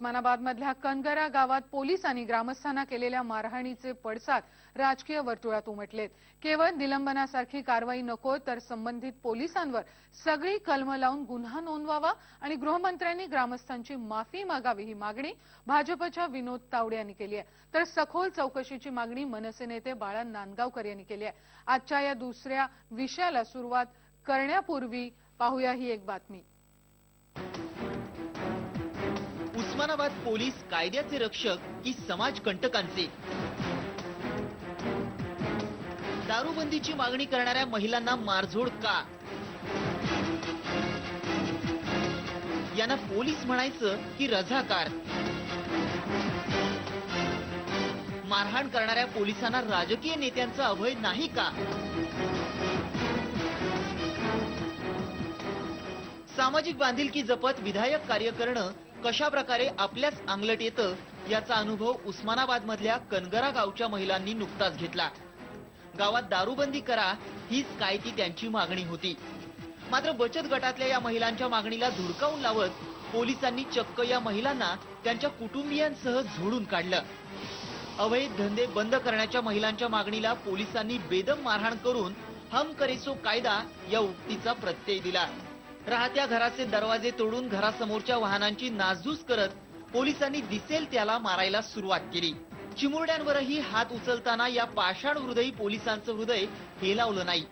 उस्मानाबादमधल्या कनगरा गावात पोलिसांनी ग्रामस्थांना केलेल्या मारहाणीचे पडसाद राजकीय वर्तुळात उमटलेत. केवळ निलंबनासारखी कारवाई नको तर संबंधित पोलिसांवर सगळी कलमं लावून गुन्हा नोंदवावा आणि गृहमंत्र्यांनी ग्रामस्थांची माफी मागावी ही मागणी भाजपच्या विनोद तावडे यांनी केली आहे. तर सखोल चौकशीची मागणी मनसे नेते बाळा नांदगावकर यांनी केली आहे. आजच्या या दुसऱ्या विषयाला सुरुवात करण्यापूर्वी पाहूया ही एक बातमी. उस्मानाबाद पोलीस कायद्याचे रक्षक की समाज कंटकांचे? दारूबंदीची मागणी करणाऱ्या महिलांना मारझोड का? यांना पोलीस म्हणायचं की रझाकार. मारहाण करणाऱ्या पोलिसांना राजकीय नेत्यांचा अभय नाही का? सामाजिक बांधिलकी जपत विधायक कार्य करणं कशा प्रकारे आपल्याच अंगलट येतं याचा अनुभव उस्मानाबाद मधल्या कनगरा गावच्या महिलांनी नुकताच घेतला. गावात दारूबंदी करा हीच काय ती त्यांची मागणी होती. मात्र बचत गटातल्या या महिलांच्या मागणीला धुडकावून लावत पोलिसांनी चक्क या महिलांना त्यांच्या कुटुंबियांसह झोडून काढलं. अवैध धंदे बंद करण्याच्या महिलांच्या मागणीला पोलिसांनी बेदम मारहाण करून हम करेसो कायदा या उक्तीचा प्रत्यय दिला. राहत्या घराचे दरवाजे तोडून घरासमोरच्या वाहनांची नासधूस करत पोलिसांनी दिसेल त्याला मारायला सुरुवात केली. चिमुरड्यांवरही हात उचलताना या पाषाण हृदयी पोलिसांचं हृदय हेलावलं नाही.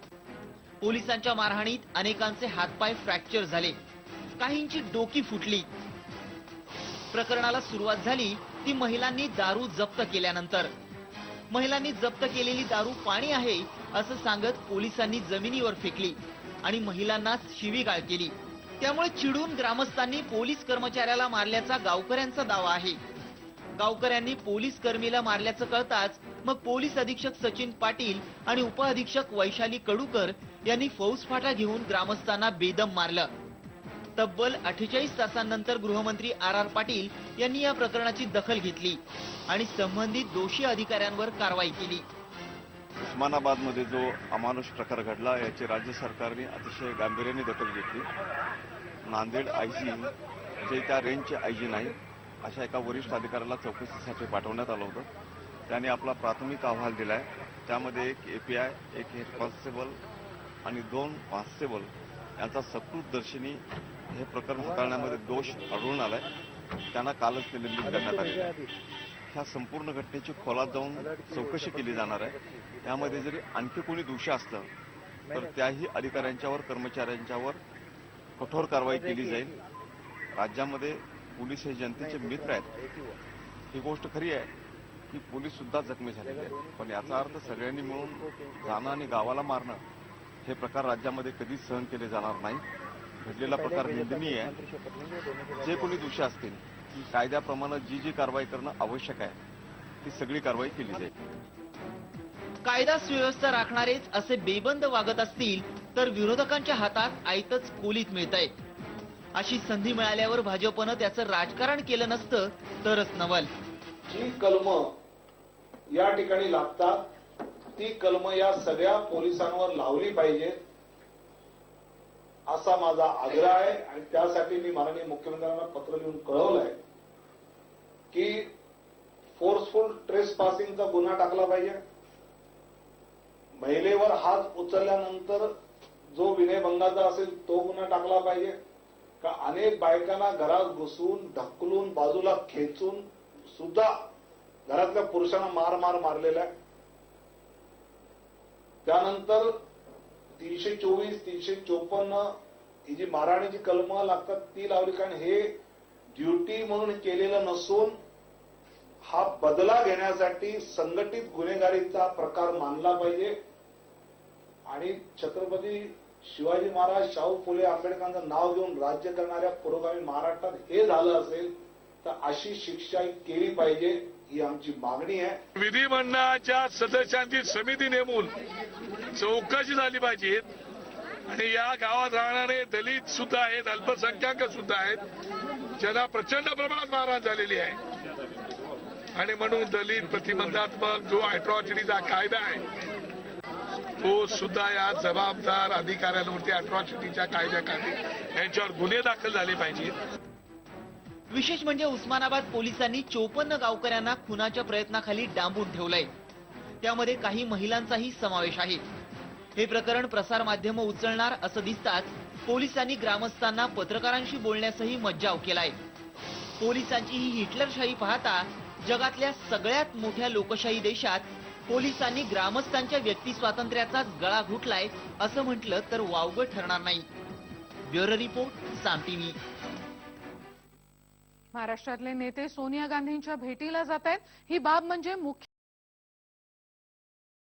पोलिसांच्या मारहाणीत अनेकांचे हातपाय फ्रॅक्चर झाले. काहींची डोकी फुटली. प्रकरणाला सुरुवात झाली ती महिलांनी दारू जप्त केल्यानंतर. महिलांनी जप्त केलेली दारू पाणी आहे असं सांगत पोलिसांनी जमिनीवर फेकली. आणि महिलांना शिवीगाळ केली. त्यामुळे चिडून ग्रामस्थांनी पोलीस कर्मचाऱ्याला मारल्याचा गावकऱ्यांचा दावा आहे. गावकऱ्यांनी पोलीस कर्मीला मारल्याचं कळताच मग पोलीस अधीक्षक सचिन पाटील आणि उपअधीक्षक वैशाली कडूकर यांनी फौजफाटा घेऊन ग्रामस्थांना बेदम मारलं. तब्बल अठ्ठेचाळीस तासांनंतर गृहमंत्री आर आर पाटील यांनी या प्रकरणाची दखल घेतली आणि संबंधित दोषी अधिकाऱ्यांवर कारवाई केली. उस्मानाबादमध्ये जो अमानुष प्रकार घडला याची राज्य सरकारने अतिशय गांभीर्याने दखल घेतली. नांदेड आयजी जे त्या रेंजचे आयजी नाही अशा एका वरिष्ठ अधिकाऱ्याला चौकशीसाठी पाठवण्यात आलं होतं. त्याने आपला प्राथमिक अहवाल दिला आहे त्यामध्ये एक एपीआय एक हेड कॉन्स्टेबल आणि दोन कॉन्स्टेबल यांचा सकृतदर्शनी हे प्रकरण हाताळण्यामध्ये दोष आढळून आलाय. त्यांना कालच निलंबित करण्यात आले ह्या संपूर्ण घटनेची खोलात जाऊन चौकशी केली जाणार आहे. त्यामध्ये जरी आणखी कोणी दोषी असलं तर त्याही अधिकाऱ्यांच्यावर कर्मचाऱ्यांच्यावर कठोर कारवाई केली जाईल. राज्यामध्ये पोलीस हे जनतेचे मित्र आहेत. ही गोष्ट खरी आहे की पोलीस सुद्धा जखमी झालेले आहेत. पण याचा अर्थ सगळ्यांनी मिळून जाणं आणि गावाला मारणं हे प्रकार राज्यामध्ये कधीच सहन केले जाणार नाही. घडलेला प्रकार निंदनीय आहे. जे कोणी दोषी असतील कायद्याप्रमाणे जी जी कारवाई करणं आवश्यक आहे ती सगळी कारवाई केली जाईल. कायदा सुव्यवस्था राखणारेच असे बेबंद वागत असतील तर विरोधकांच्या हातात आयतच कोलीत मिळतंय. अशी संधी मिळाल्यावर भाजपनं त्याचं राजकारण केलं नसतं तरच नवल. जी कलम या ठिकाणी लागतात ती कलम या सगळ्या पोलिसांवर लावली पाहिजेत असा माझा आग्रह आहे. आणि त्यासाठी मी माननीय मुख्यमंत्र्यांना पत्र लिहून कळवलंय. की फोर्सफुल ट्रेस पासिंगचा गुन्हा टाकला पाहिजे. महिलेवर हात उचलल्यानंतर जो विनयभंगाचा असेल तो गुन्हा टाकला पाहिजे. का अनेक बायकांना घरात घुसून ढकलून बाजूला खेचून सुद्धा घरातल्या पुरुषांना मार मार मारलेला आहे. त्यानंतर तीनशे चोवीस तीनशे चोपन्न ही जी मारहाणीची कलम लागतात ती लावली कारण हे ड्युटी म्हणून केलेलं नसून हा बदला घेण्यासाठी संघटित गुन्हेगारीचा प्रकार मानला पाहिजे. आणि छत्रपती शिवाजी महाराज शाहू फुले आंबेडकरांचं नाव घेऊन राज्य करणाऱ्या पुरोगामी महाराष्ट्रात हे झालं असेल तर अशी शिक्षा केली पाहिजे ही आमची मागणी आहे. विधिमंडळाच्या सदस्यांची समिती नेमून चौकशी झाली पाहिजे. आणि या गावात राहणारे दलित सुद्धा आहेत अल्पसंख्याक सुद्धा आहेत ज्यांना प्रचंड प्रमाणात मारहाण झालेली आहे. आणि म्हणून दलित प्रतिबंधात्मक जो अॅट्रॉसिटीचा कायदा आहे तो सुद्धा या जबाबदार अधिकाऱ्यांवरती अॅट्रॉसिटीच्या कायद्याखाली यांच्यावर गुन्हे दाखल झाले पाहिजेत. विशेष म्हणजे उस्मानाबाद पोलिसांनी चोपन्न गावकऱ्यांना खुनाच्या प्रयत्नाखाली डांबून ठेवलंय. त्यामध्ये काही महिलांचाही समावेश आहे. हे प्रकरण प्रसार माध्यम उचलणार असं दिसताच पोलिसांनी ग्रामस्थांना पत्रकारांशी बोलण्यासही मज्जाव केलाय. पोलिसांची ही हिटलरशाही पाहता जगातल्या सगळ्यात मोठ्या लोकशाही देशात पोलिसांनी ग्रामस्थांच्या व्यक्ती स्वातंत्र्याचा गळा घुटलाय असं म्हटलं तर वावगं ठरणार नाही. ब्युरो रिपोर्ट साम टीव्ही महाराष्ट्रातले नेते सोनिया गांधींच्या भेटीला जात आहेत ही बाब म्हणजे मुख्य